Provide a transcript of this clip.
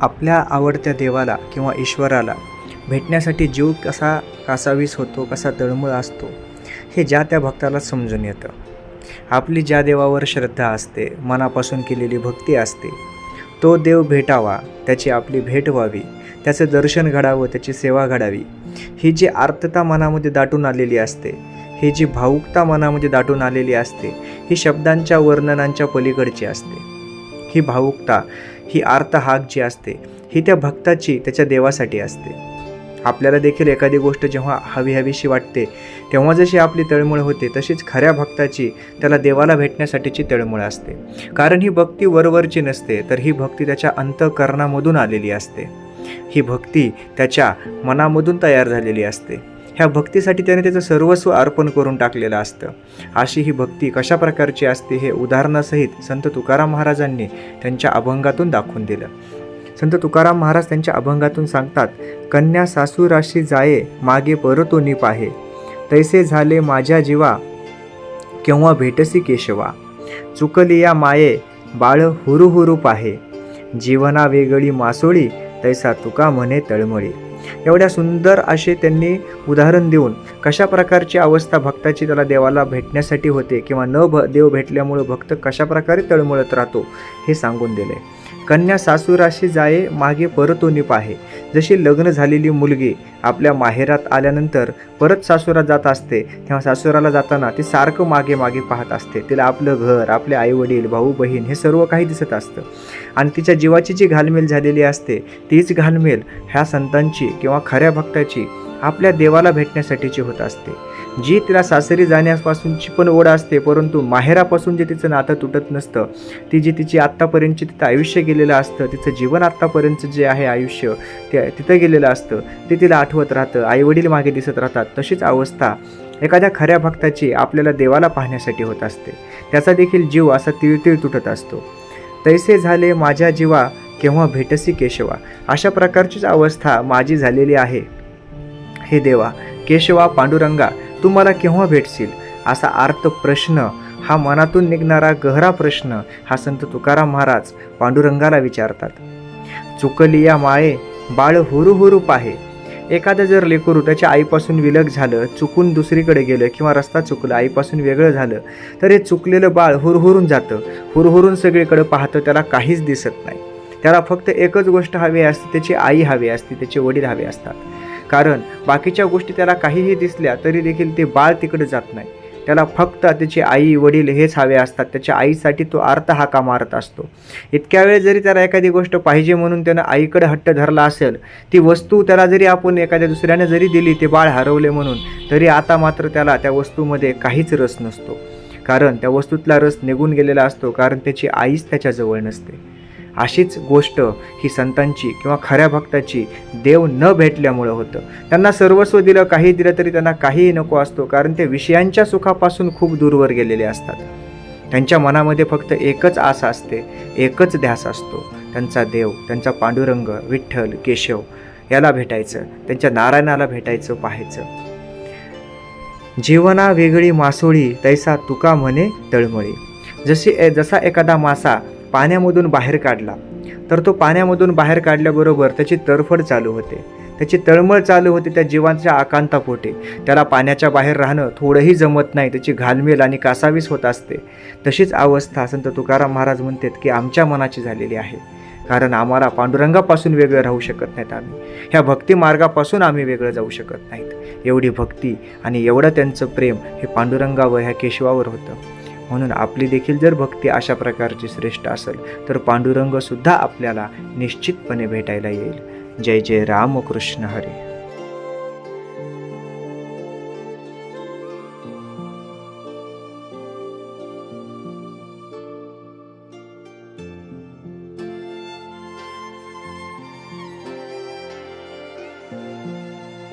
आपल्या आवडत्या देवाला किंवा ईश्वराला भेटण्यासाठी जीव कसा कासावीस होतो कसा तळमळ असतो हे ज्या त्या भक्ताला समजून येतं. आपली ज्या देवावर श्रद्धा असते मनापासून केलेली भक्ती असते तो देव भेटावा त्याची आपली भेट व्हावी त्याचं दर्शन घडावं त्याची सेवा घडावी ही जी आर्तता मनामध्ये दाटून आलेली असते ही जी भावुकता मनामध्ये दाटून आलेली असते ही शब्दांच्या वर्णनांच्या पलीकडची असते. ही भावुकता ही आर्त हाक जी असते ही त्या भक्ताची त्याच्या देवासाठी असते. आपल्याला देखील एखादी गोष्ट जेव्हा हवी हवीशी वाटते तेव्हा जशी आपली तळमळ होते तशीच खऱ्या भक्ताची त्याला देवाला भेटण्यासाठीची तळमळ असते. कारण ही भक्ती वरवरची नसते तर ही भक्ती त्याच्या अंतकरणामधून आलेली असते. ही भक्ती त्याच्या मनामधून तयार झालेली असते. ह्या भक्तीसाठी त्याने त्याचं सर्वस्व अर्पण करून टाकलेलं असतं. अशी ही भक्ती कशा प्रकारची असते हे उदाहरणासहित संत तुकाराम महाराजांनी त्यांच्या अभंगातून दाखवून दिलं. संत तुकाराम महाराज त्यांच्या अभंगातून सांगतात कन्या सासूराशी जाये मागे परतो निप आहे. तैसे झाले माझ्या जीवा केव्हा भेटसी केशवा. चुकली या माये बाळ हुरुहुरू पाहे जीवना वेगळी मासोळी तैसा तुका म्हणे तळमळी. एवढ्या सुंदर असे त्यांनी उदाहरण देऊन कशा प्रकारची अवस्था भक्ताची त्याला देवाला भेटण्यासाठी होते किंवा न भ देव भेटल्यामुळं भक्त कशाप्रकारे तळमळत राहतो हे सांगून दिले. कन्या सासूराशी जाये मागे परतोनी पाहे. जशी लग्न झालेली मुलगी आपल्या माहेरात आल्यानंतर परत सासुरात जात असते तेव्हा सासूराला जाताना ती सारखं मागे मागे पाहत असते. तिला आपलं घर आपले आईवडील भाऊ बहीण हे सर्व काही दिसत असतं. आणि तिच्या जीवाची जी घालमेल झालेली असते तीच घालमेल ह्या संतांची किंवा खऱ्या भक्ताची आपल्या देवाला भेटण्यासाठीची होत असते. जी तिला सासरी जाण्यापासूनची पण ओढ असते परंतु माहेरापासून जे तिचं नातं तुटत नसतं ती जी तिची आत्तापर्यंतची तिथं आयुष्य गेलेलं असतं तिचं जीवन आत्तापर्यंतचं जे आहे आयुष्य ते तिथं गेलेलं असतं ते तिला आठवत राहतं आईवडील मागे दिसत राहतात तशीच अवस्था एखाद्या खऱ्या भक्ताची आपल्याला देवाला पाहण्यासाठी होत असते. त्याचा देखील जीव असा तिळतिळ तुटत असतो. तैसे झाले माझ्या जीवा केव्हा भेटसी केशवा. अशा प्रकारचीच अवस्था माझी झालेली आहे. हे देवा केशवा पांडुरंगा तू मला केव्हा भेटशील? असा आर्त प्रश्न हा मनातून निघणारा गहरा प्रश्न हा संत तुकाराम महाराज पांडुरंगाला विचारतात. चुकली या माळे बाळ हुरू हुरू पाहे. एखादं जर लेकरू त्याच्या आईपासून विलग झालं चुकून दुसरीकडे गेलं किंवा रस्ता चुकला आईपासून वेगळं झालं तर हे चुकलेलं बाळ हुरहुरून जातं. हुरहुरून सगळीकडे पाहतं त्याला काहीच दिसत नाही. त्याला फक्त एकच गोष्ट हवी असते त्याची आई हवी असते त्याचे वडील हवे असतात. कारण बाकीच्या गोष्टी त्याला काहीही दिसल्या तरी देखील ते बाळ तिकडे जात नाही. त्याला फक्त त्याची आई वडील हेच हवे असतात. त्याच्या आईसाठी तो अर्थ हाका मारत असतो. इतक्या वेळ जरी त्याला एखादी गोष्ट पाहिजे म्हणून त्यानं आईकडे हट्ट धरला असेल ती वस्तू त्याला जरी आपण एखाद्या दुसऱ्याने जरी दिली ते बाळ हरवले म्हणून तरी आता मात्र त्याला त्या वस्तूमध्ये काहीच रस नसतो. कारण त्या वस्तूतला रस निघून गेलेला असतो कारण त्याची आईच त्याच्याजवळ नसते. अशीच गोष्ट ही संतांची किंवा खऱ्या भक्ताची देव न भेटल्यामुळं होतं. त्यांना सर्वस्व दिलं काही दिलं तरी त्यांना काहीही नको असतो कारण ते विषयांच्या सुखापासून खूप दूरवर गेलेले असतात. त्यांच्या मनामध्ये फक्त एकच आस असते एकच ध्यास असतो त्यांचा देव त्यांचा पांडुरंग विठ्ठल केशव याला भेटायचं त्यांच्या नारायणाला भेटायचं पाहायचं. जीवना वेगळी मासोळी तैसा तुका म्हणे तळमळी. जशी ए जसा एखादा मासा पाण्यामधून बाहेर काढला. तर तो पाण्यामधून बाहेर काढल्याबरोबर त्याची तडफड चालू होते. त्याची तळमळ चालू होते त्या जीवांच्या आकांतापोटे. त्याला पाण्याच्या बाहेर राहणं थोडंही जमत नाही. त्याची घालमेल आणि कासावीस होत असते. तशीच अवस्था संत तुकाराम महाराज म्हणतात की आमच्या मनाची झालेली आहे. कारण आम्हाला पांडुरंगापासून वेगळं राहू शकत नाहीत आम्ही. ह्या भक्ती मार्गापासून आम्ही वेगळं जाऊ शकत नाहीत. एवढी भक्ती आणि एवढं त्यांचं प्रेम हे पांडुरंगावर ह्या केशवावर होतं. म्हणून आपली देखील जर भक्ती अशा प्रकारची श्रेष्ठ असेल तर पांडुरंगसुद्धा आपल्याला निश्चितपणे भेटायला येईल. जय जय राम कृष्ण हरी.